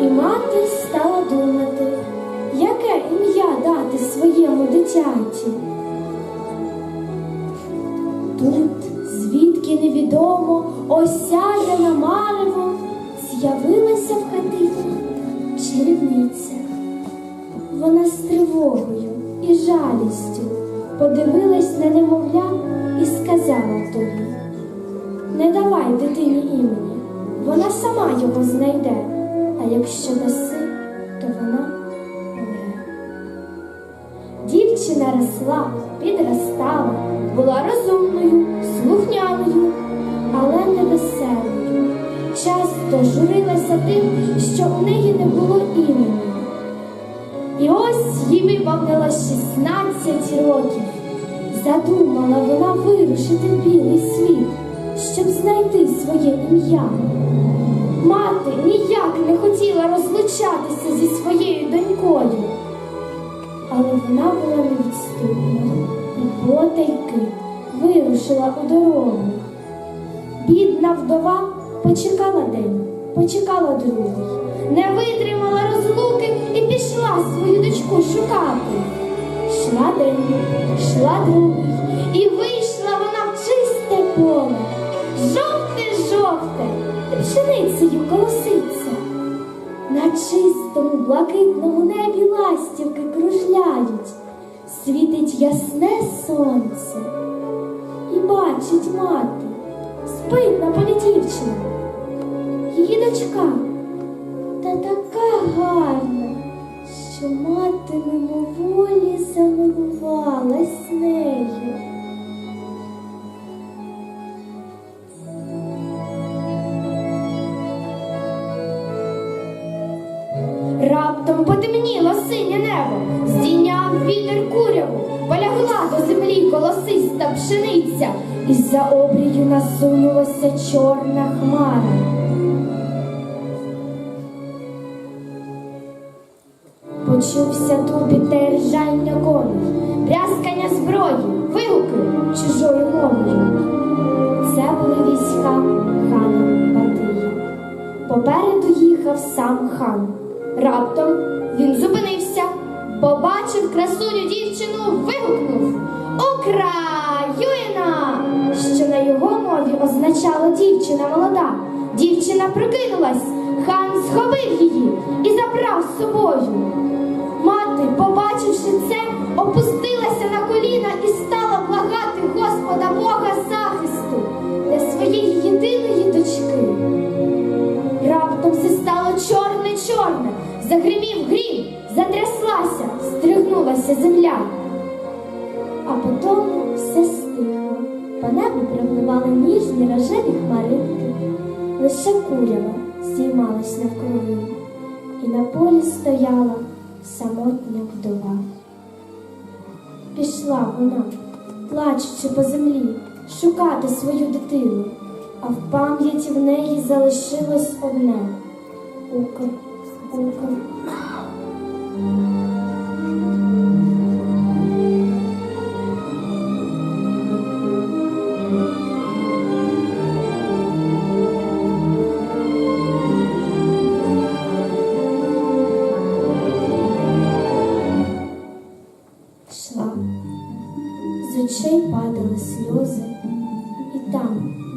І мати стала думати, яке ім'я дати своєму дитяті. Тут, звідки невідомо, осяяна марево, з'явилася в хатині чарівниця. Вона з тривогою і жалістю подивилась на немовля і сказала тобі, не давай дитині імені, вона сама його знайде, якщо даси, то вона помре. Дівчина росла, підростала, була розумною, слухняною, але невеселою. Часто журилася тим, що у неї не було імені. І ось їй виповнилось 16 років. Задумала вона вирушити в білий світ, щоб знайти своє ім'я. Мати ніяк не хотіла розлучатися зі своєю донькою. Але вона була невідступна і потайки вирушила у дорогу. Бідна вдова почекала день, почекала другий, не витримала розлуки і пішла свою дочку шукати. Шла день, шла другий, і вийшла пшеницею колоситься. На чистому блакитному небі ластівки кружляють, світить ясне сонце. І бачить мати, спить на полі дівчина. Її дочка та така гарна, що мати мимоволі замилувалась нею. Раптом потемніло синє небо, здійняв вітер куряву, полягла до землі колосиста пшениця, і за обрію насунулася чорна хмара. Почувся тупіт та ржання коней, брязкання зброї, вигуки чужою мовою. Це були війська хана Батия. Попереду їхав сам хан. Раптом він зупинився, побачив красуню дівчину, вигукнув Україна! Що на його мові означало дівчина молода. Дівчина прокинулась, хан схопив її і забрав з собою. Мати, побачивши це, затряслася, стригнулася земля. А потім все стихло. По небу пропливали ніжні рожеві хмаринки. Лише курява здіймалась навкруги, і на полі стояла самотня вдова. Пішла вона, плачучи по землі, шукати свою дитину, а в пам'яті в неї залишилось одне укр, укр.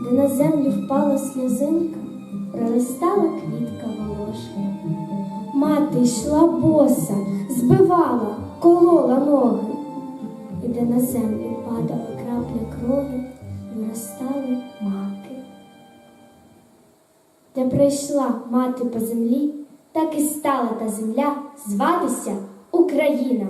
Де на землю впала сльозинка, проростала квітка волошки. Мати йшла боса, збивала, колола ноги, і де на землю падала крапля крові, виростали маки. Де пройшла мати по землі, так і стала та земля зватися Україна.